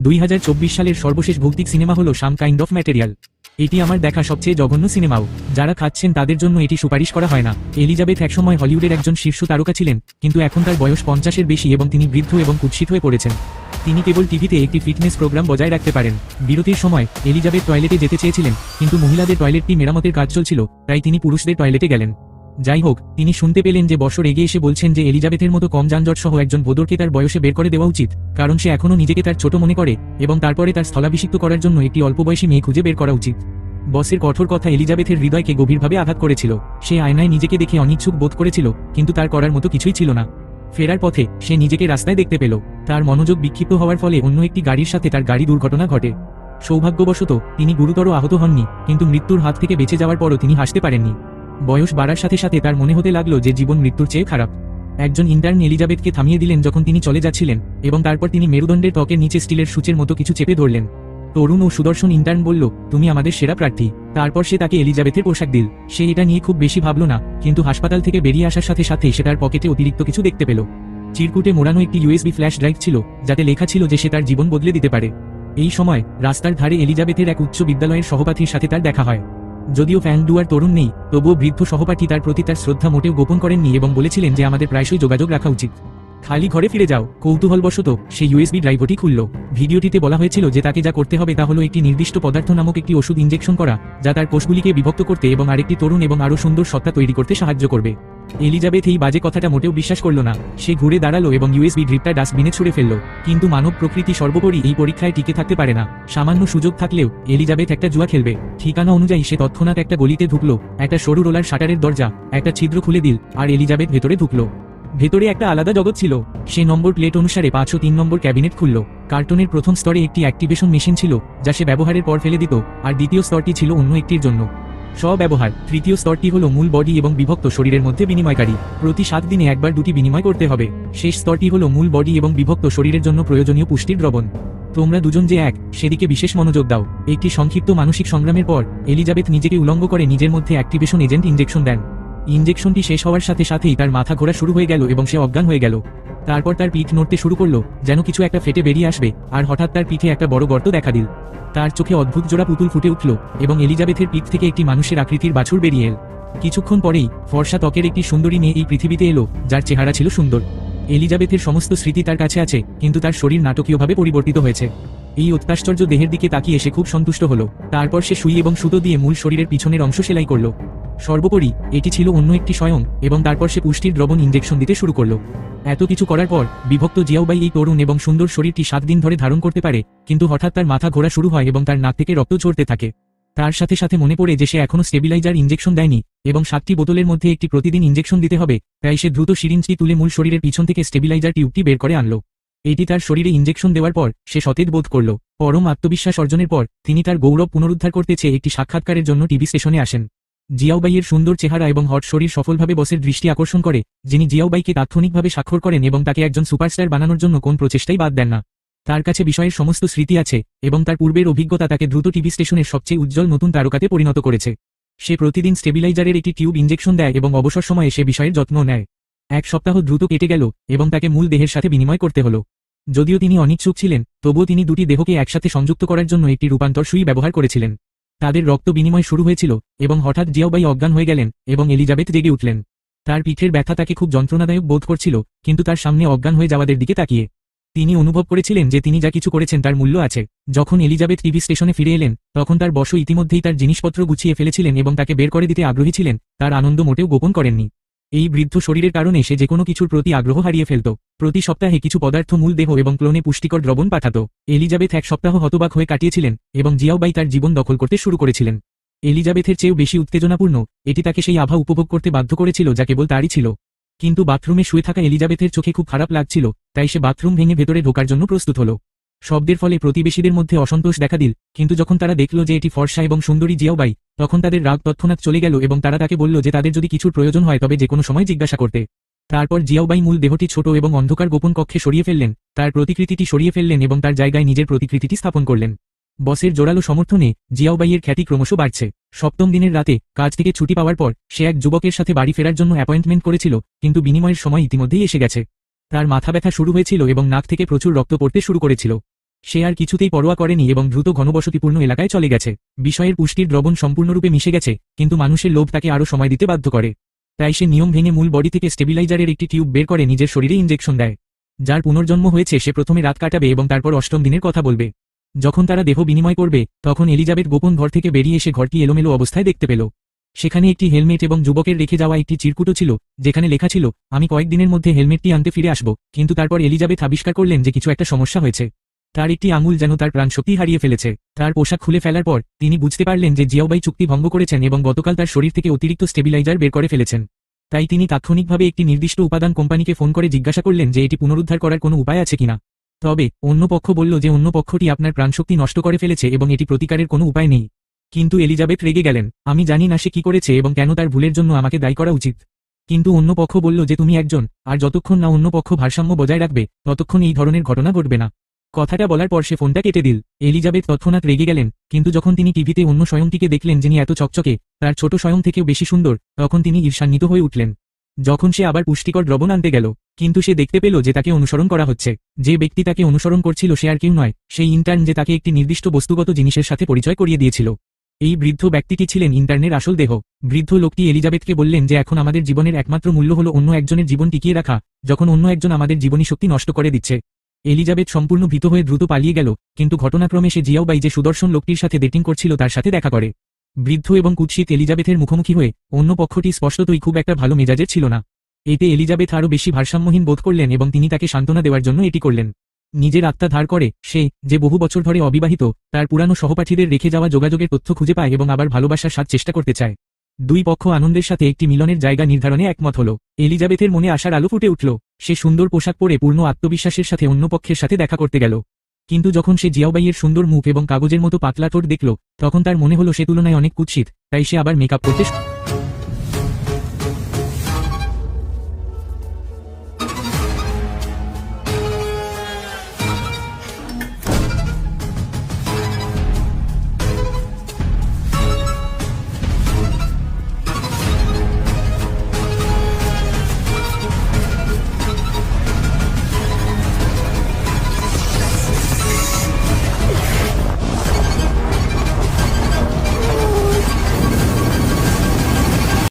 দুই হাজার চব্বিশ সালের সর্বশেষ ভৌতিক সিনেমা হলো সাম কাইন্ড অফ ম্যাটেরিয়াল। এটি আমার দেখা সবচেয়ে জঘন্য সিনেমাও। যারা খাচ্ছেন তাদের জন্য এটি সুপারিশ করা হয় না। এলিজাবেথ একসময় হলিউডের একজন শীর্ষ তারকা ছিলেন, কিন্তু এখন তার বয়স পঞ্চাশের বেশি এবং তিনি বৃদ্ধ এবং কুৎসিত হয়ে পড়েছেন। তিনি কেবল টিভিতে একটি ফিটনেস প্রোগ্রাম বজায় রাখতে পারেন। বিরতির সময় এলিজাবেথ টয়লেটে যেতে চেয়েছিলেন, কিন্তু মহিলাদের টয়লেটটি মেরামতের কাজ চলছিল, তাই তিনি পুরুষদের টয়লেটে গেলেন। যাই হোক তিনি শুনতে পেলেন যে বছর এগিয়ে এসে বলছেন যে এলিজাবেথের মতো কম যানজট সহ একজন বোদরকে তার বয়সে বের করে দেওয়া উচিত, কারণ সে এখনও নিজেকে তার ছোট মনে করে এবং তারপরে তার স্থলাভিষিক্ত করার জন্য একটি অল্প বয়সী মেয়ে খুঁজে বের করা উচিত। বসের কঠোর কথা এলিজাবেথের হৃদয়কে গভীরভাবে আঘাত করেছিল। সে আয়নায় নিজেকে দেখে অনিচ্ছুক বোধ করেছিল, কিন্তু তার করার মতো কিছুই ছিল না। ফেরার পথে সে নিজেকে রাস্তায় দেখতে পেল। তার মনোযোগ বিক্ষিপ্ত হওয়ার ফলে অন্য একটি গাড়ির সাথে তার গাড়ি দুর্ঘটনা ঘটে। সৌভাগ্যবশত, তিনি গুরুতর আহত হননি, কিন্তু মৃত্যুর হাত থেকে বেঁচে যাওয়ার পরও তিনি হাসতে পারেননি। বয়স বাড়ার সাথে সাথে তার মনে হতে লাগল যে জীবন মৃত্যুর চেয়ে খারাপ। একজন ইন্টার্ন এলিজাবেথকে থামিয়ে দিলেন যখন তিনি চলে যাচ্ছিলেন, এবং তারপর তিনি মেরুদণ্ডের ত্বকের নিচে স্টিলের সূচের মতো কিছু চেপে ধরলেন। তরুণ ও সুদর্শন ইন্টার্ন বলল, তুমি আমাদের সেরা প্রার্থী। তারপর সে তাকে এলিজাবেথের পোশাক দিল। সে এটা নিয়ে খুব বেশি ভাবল না, কিন্তু হাসপাতাল থেকে বেরিয়ে আসার সাথে সাথে সে তার পকেটে অতিরিক্ত কিছু দেখতে পেল। চিরকুটে মোড়ানো একটি ইউএসবি ফ্ল্যাশ ড্রাইভ ছিল, যাতে লেখা ছিল যে সে তার জীবন বদলে দিতে পারে। এই সময় রাস্তার ধারে এলিজাবেথের এক উচ্চ বিদ্যালয়ের সহপাঠীর সাথে তার দেখা হয়। যদিও ফ্যান ডুয়ার তরুণ নেই, তবুও বৃদ্ধ সহপাঠী তার প্রতি তার শ্রদ্ধা মোটেও গোপন করেননি এবং বলেছিলেন যে আমাদের প্রায়শই যোগাযোগ রাখা উচিত। খালি ঘরে ফিরে যাও, কৌতূহলবশত, সেই ইউএসবি ড্রাইভটি খুলল। ভিডিওটিতে বলা হয়েছিল যে তাকে যা করতে হবে তা হলো একটি নির্দিষ্ট পদার্থ নামক একটি ওষুধ ইঞ্জেকশন করা, যা তার কোষগুলিকে বিভক্ত করতে এবং আরেকটি তরুণ এবং আরও সুন্দর সত্তা তৈরি করতে সাহায্য করবে। এলিজাবেথ এই বাজে কথাটা মোটেও বিশ্বাস করল না। সে ঘুরে দাঁড়াল এবং ইউএসবি ড্রিপটা ডাস্টবিনে ছুড়ে ফেলল। কিন্তু মানব প্রকৃতি সর্বোপরি এই পরীক্ষায় টিকে থাকতে পারে না। সামান্য সুযোগ থাকলেও এলিজাবেথ একটা জুয়া খেলবে। ঠিকানা অনুযায়ী সে তৎক্ষণাৎ একটা গলিতে ঢুকলো। একটা সরু রোলার শাটারের দরজা, একটা ছিদ্র খুলে দিল, আর এলিজাবেথ ভেতরে ঢুকলো। ভেতরে একটা আলাদা জগৎ ছিল। সে নম্বর প্লেট অনুসারে পাঁচশো তিন নম্বর ক্যাবিনেট খুলল। কার্টনের প্রথম স্তরে একটি অ্যাক্টিভেশন মেশিন ছিল, যা সে ব্যবহারের পর ফেলে দিত, আর দ্বিতীয় স্তরটি ছিল অন্য একটির জন্য। স্বব্যবহার। তৃতীয় স্তরটি হল মূল বডি এবং বিভক্ত শরীরের মধ্যে বিনিময়কারী। প্রতি সাত দিনে একবার দুটি বিনিময় করতে হবে। শেষ স্তরটি হল মূল বডি এবং বিভক্ত শরীরের জন্য প্রয়োজনীয় পুষ্টির দ্রবণ। তোমরা দুজন যে এক, সেদিকে বিশেষ মনোযোগ দাও। একটি সংক্ষিপ্ত মানসিক সংগ্রামের পর, এলিজাবেথ নিজেকে উলঙ্গ করে নিজের মধ্যে অ্যাক্টিভেশন এজেন্ট ইঞ্জেকশন দেন। ইনজেকশনটি শেষ হওয়ার সাথে সাথেই তার মাথা ঘোরা শুরু হয়ে গেল এবং সে অজ্ঞান হয়ে গেল। তারপর তার পিঠ নড়তে শুরু করল, যেন কিছু একটা ফেটে বেরিয়ে আসবে, আর হঠাৎ তার পিঠে একটা বড় গর্ত দেখা দিল। তার চোখে অদ্ভুত জোড়া পুতুল ফুটে উঠল এবং এলিজাবেথের পিঠ থেকে একটি মানুষের আকৃতির বাছুর বেরিয়ে এল। কিছুক্ষণ পরেই ফর্সা ত্বকের একটি সুন্দরী মেয়ে এই পৃথিবীতে এলো, যার চেহারা ছিল সুন্দর। এলিজাবেথের সমস্ত স্মৃতি তার কাছে আছে, কিন্তু তার শরীর নাটকীয়ভাবে পরিবর্তিত হয়েছে। এই অত্যাশ্চর্য দেহের দিকে তাকিয়ে সে খুব সন্তুষ্ট হলো। তারপর সে সুই এবং সুতো দিয়ে মূল শরীরের পিছনের অংশ সেলাই করল। সর্বোপরি, এটি ছিল অন্য একটি স্বয়ং, এবং তারপর সে পুষ্টির দ্রবণ ইঞ্জেকশন দিতে শুরু করল। এত কিছু করার পর, বিভক্ত জিয়াউবাই এই তরুণ এবং সুন্দর শরীরটি সাত দিন ধরে ধারণ করতে পারে, কিন্তু হঠাৎ তার মাথা ঘোরা শুরু হয় এবং তার নাক থেকে রক্ত ঝরতে থাকে। তার সাথে সাথে মনে পড়ে যে সে এখনও স্টেবিলাইজার ইঞ্জেকশন দেয়নি, এবং সাতটি বোতলের মধ্যে একটি প্রতিদিন ইঞ্জেকশন দিতে হবে, তাই সে দ্রুত সিরিঞ্জটি তুলে মূল শরীরের পিছন থেকে স্টেবিলাইজার টিউবটি বের করে আনলো। এটি তার শরীরে ইঞ্জেকশন দেওয়ার পর, সে সতেজ বোধ করল। পরম আত্মবিশ্বাস অর্জনের পর, তিনি তার গৌরব পুনরুদ্ধার করতে চেয়ে একটি সাক্ষাৎকারের জন্য টিভি স্টেশনে আসেন। জিয়াউবাইয়ের সুন্দর চেহারা এবং হট শরীর সফলভাবে বসের দৃষ্টি আকর্ষণ করে, যিনি জিয়াউবাইকে তাৎক্ষণিকভাবে স্বাক্ষর করেন এবং তাকে একজন সুপারস্টার বানানোর জন্য কোন প্রচেষ্টাই বাদ দেন না। তার কাছে বিষয়ের সমস্ত স্মৃতি আছে এবং তার পূর্বের অভিজ্ঞতা তাকে দ্রুত টিভি স্টেশনের সবচেয়ে উজ্জ্বল নতুন তারকাতে পরিণত করেছে। সে প্রতিদিন স্টেবিলাইজারের একটি টিউব ইঞ্জেকশন দেয় এবং অবসর সময়ে সে বিষয়ের যত্ন নেয়। এক সপ্তাহ দ্রুত কেটে গেল এবং তাকে মূল দেহের সাথে বিনিময় করতে হলো। যদিও তিনি অনিচ্ছুক ছিলেন, তবুও তিনি দুটি দেহকে একসাথে সংযুক্ত করার জন্য একটি রূপান্তর সুই ব্যবহার করেছিলেন। তাদের রক্ত বিনিময় শুরু হয়েছিল, এবং হঠাৎ জিয়াওবাই অজ্ঞান হয়ে গেলেন, এবং এলিজাবেথ জেগে উঠলেন। তার পিঠের ব্যথা তাকে খুব যন্ত্রণাদায়ক বোধ করছিল, কিন্তু তার সামনে অজ্ঞান হয়ে যাওয়াদের দিকে তাকিয়ে। তিনি অনুভব করেছিলেন যে তিনি যা কিছু করেছেন তার মূল্য আছে। যখন এলিজাবেথ টিভি স্টেশনে ফিরে এলেন, তখন তার বস ইতিমধ্যেই তার জিনিসপত্র গুছিয়ে ফেলেছিলেন এবং তাকে বের করে দিতে আগ্রহী ছিলেন, তার আনন্দ মোটেও গোপন করেননি। এই বৃদ্ধ শরীরের কারণে সে যেকোনো কিছুর প্রতি আগ্রহ হারিয়ে ফেলত। প্রতি সপ্তাহে কিছু পদার্থ মূল দেহ এবং ক্লোনে পুষ্টিকর দ্রবণ পাঠাত। এলিজাবেথ এক সপ্তাহ হতবাক হয়ে কাটিয়েছিলেন এবং জিয়াউবাই তার জীবন দখল করতে শুরু করেছিলেন। এলিজাবেথের চেয়েও বেশি উত্তেজনাপূর্ণ এটি তাকে সেই আভা উপভোগ করতে বাধ্য করেছিল যা কেবল তারই ছিল। কিন্তু বাথরুমে শুয়ে থাকা এলিজাবেথের চোখে খুব খারাপ লাগছিল, তাই সে বাথরুম ভেঙে ভেতরে ঢোকার জন্য প্রস্তুত হল। শব্দের ফলে প্রতিবেশীদের মধ্যে অসন্তোষ দেখা দিল, কিন্তু যখন তারা দেখল যে এটি ফর্সা এবং সুন্দরী জিয়াউবাই তখন তাদের রাগ তৎক্ষণাৎ চলে গেল এবং তারা তাকে বলল যে তাদের যদি কিছুর প্রয়োজন হয় তবে যে কোনো সময় জিজ্ঞাসা করতে। তারপর জিয়াওবাই মূল দেহটি ছোট এবং অন্ধকার গোপন কক্ষে সরিয়ে ফেললেন, তার প্রতিকৃতিটি সরিয়ে ফেললেন এবং তার জায়গায় নিজের প্রতিকৃতিটি স্থাপন করলেন। বসের জোরালো সমর্থনে জিয়াওবাইয়ের খ্যাতি ক্রমশ বাড়ছে। সপ্তম দিনের রাতে কাজ থেকে ছুটি পাওয়ার পর সে এক যুবকের সাথে বাড়ি ফেরার জন্য অ্যাপয়েন্টমেন্ট করেছিল, কিন্তু বিনিময়ের সময় ইতিমধ্যেই এসে গেছে। তার মাথা ব্যথা শুরু হয়েছিল এবং নাক থেকে প্রচুর রক্ত পড়তে শুরু করেছিল। সে আর কিছুতেই পরোয়া করেনি এবং দ্রুত ঘনবসতিপূর্ণ এলাকায় চলে গেছে। বিষয়ের পুষ্টির দ্রবণ সম্পূর্ণরূপে মিশে গেছে, কিন্তু মানুষের লোভ তাকে আরও সময় দিতে বাধ্য করে। তাই সে নিয়ম ভেঙে মূল বডি থেকে স্টেবিলাইজারের একটি টিউব বের করে নিজের শরীরে ইঞ্জেকশন দেয়। যার পুনর্জন্ম হয়েছে, সে প্রথমে রাত কাটাবে এবং তারপর অষ্টম দিনের কথা বলবে। যখন তারা দেহ বিনিময় করবে, তখন এলিজাবেথ গোপন ঘর থেকে বেরিয়ে এসে ঘরটি এলোমেলো অবস্থায় দেখতে পেল। সেখানে একটি হেলমেট এবং যুবকের রেখে যাওয়া একটি চিরকুটো ছিল, যেখানে লেখা ছিল, আমি কয়েকদিনের মধ্যে হেলমেটটি আনতে ফিরে আসব। কিন্তু তারপর এলিজাবেথ আবিষ্কার করলেন যে কিছু একটা সমস্যা হয়েছে। তার একটি আঙুল যেন তার প্রাণশক্তি হারিয়ে ফেলেছে। তার পোশাক খুলে ফেলার পর তিনি বুঝতে পারলেন যে জিয়াওবাই চুক্তি ভঙ্গ করেছেন এবং গতকাল তার শরীর থেকে অতিরিক্ত স্টেবিলাইজার বের করে ফেলেছেন। তাই তিনি তাৎক্ষণিকভাবে একটি নির্দিষ্ট উপাদান কোম্পানিকে ফোন করে জিজ্ঞাসা করলেন যে এটি পুনরুদ্ধার করার কোনো উপায় আছে কিনা। তবে অন্য পক্ষ বলল যে অন্য পক্ষটি আপনার প্রাণশক্তি নষ্ট করে ফেলেছে এবং এটি প্রতিকারের কোনো উপায় নেই। কিন্তু এলিজাবেথ রেগে গেলেন, আমি জানি না সে কি করেছে এবং কেন তার ভুলের জন্য আমাকে দায়ী করা উচিত। কিন্তু অন্য পক্ষ বলল যে তুমি একজন, আর যতক্ষণ না অন্য পক্ষ ভারসাম্য বজায় রাখবে, ততক্ষণ এই ধরনের ঘটনা ঘটবে না। কথাটা বলার পর সে ফোনটা কেটে দিল। এলিজাবেথ তৎক্ষণাৎ রেগে গেলেন, কিন্তু যখন তিনি টিভিতে অন্য স্বয়ংটিকে দেখলেন যিনি এত চকচকে, তার ছোট স্বয়ং থেকেও বেশি সুন্দর, তখন তিনি ঈর্ষান্বিত হয়ে উঠলেন। যখন সে আবার পুষ্টিকর দ্রবণ আনতে গেল, কিন্তু সে দেখতে পেল যে তাকে অনুসরণ করা হচ্ছে। যে ব্যক্তি তাকে অনুসরণ করছিল সে আর কেউ নয়, সেই ইন্টার্ন যে তাকে একটি নির্দিষ্ট বস্তুগত জিনিসের সাথে পরিচয় করিয়ে দিয়েছিল। এই বৃদ্ধ ব্যক্তিটি ছিলেন ইন্টার্নের আসল দেহ। বৃদ্ধ লোকটি এলিজাবেথকে বললেন যে এখন আমাদের জীবনের একমাত্র মূল্য হল অন্য একজনের জীবন টিকিয়ে রাখা, যখন অন্য একজন আমাদের জীবনী শক্তি নষ্ট করে দিচ্ছে। এলিজাবেথ সম্পূর্ণ ভীত হয়ে দ্রুত পালিয়ে গেল, কিন্তু ঘটনাক্রমে সে জিয়াওবাই যে সুদর্শন লোকটির সাথে ডেটিং করছিল তার সাথে দেখা করে। বৃদ্ধ এবং কুৎসিত এলিজাবেথের মুখোমুখি হয়ে, অন্য পক্ষটি স্পষ্টতই খুব একটা ভালো মেজাজের ছিল না। এতে এলিজাবেথ আরও বেশি ভারসাম্যহীন বোধ করলেন এবং তিনি তাকে সান্ত্বনা দেওয়ার জন্য এটি করলেন। নিজের আত্মা ধার করে, সে, যে বহু বছর ধরে অবিবাহিত, তার পুরানো সহপাঠীদের রেখে যাওয়া যোগাযোগের তথ্য খুঁজে পায় এবং আবার ভালোবাসার স্বাদ চেষ্টা করতে চায়। দুই পক্ষ আনন্দের সাথে একটি মিলনের জায়গা নির্ধারণে একমত হল। এলিজাবেথের মনে আশার আলো ফুটে উঠল। সে সুন্দর পোশাক পরে পূর্ণ আত্মবিশ্বাসের সাথে অন্য পক্ষের সাথে দেখা করতে গেল। কিন্তু যখন সে জিয়াওবাইয়ের সুন্দর মুখ এবং কাগজের মতো পাতলা ঠোঁট দেখল, তখন তার মনে হলো সে তুলনায় অনেক কুৎসিত, তাই সে আবার মেকআপ করতে